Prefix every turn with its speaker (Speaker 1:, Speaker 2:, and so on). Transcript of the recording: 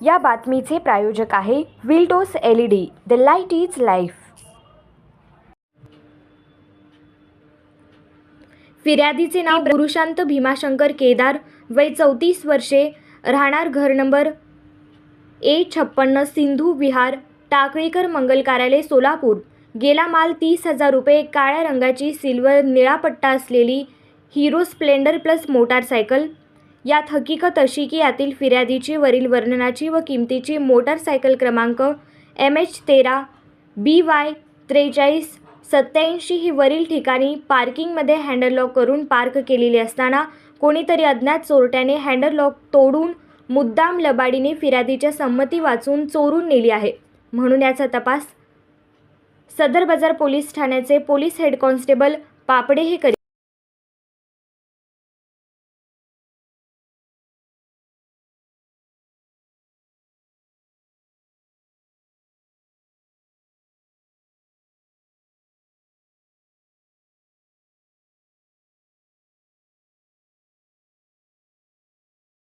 Speaker 1: या बातमीचे प्रायोजक आहे विल्डोस L E D the light is life फिर्यादीचे नाव पुरुषांत भीमाशंकर केदार वय चौतीस वर्षे राहणार घर नंबर ए छप्पन्न सिंधू विहार टाकळीकर मंगल कार्यालय सोलापूर. गेला माल तीस हजार रुपये काळ्या रंगाची सिल्वर निळा पट्टा असलेली हिरो स्प्लेंडर प्लस मोटारसायकल. यात हकीकत अशी की यातील फिर्यादीची वरील वर्णनाची व किमतीची मोटारसायकल क्रमांक एम एच तेरा बी वाय त्रेचाळीस सत्याऐंशी ही वरील ठिकाणी पार्किंगमध्ये हँडल लॉक करून पार्क केलेली असताना कोणीतरी अज्ञात चोरट्याने हँडल लॉक तोडून मुद्दाम लबाडीने फिर्यादीच्या संमती वाचून चोरून नेली आहे. म्हणून याचा तपास सदर बाजार पोलीस ठाण्याचे पोलीस हेड कॉन्स्टेबल पापडे हे करी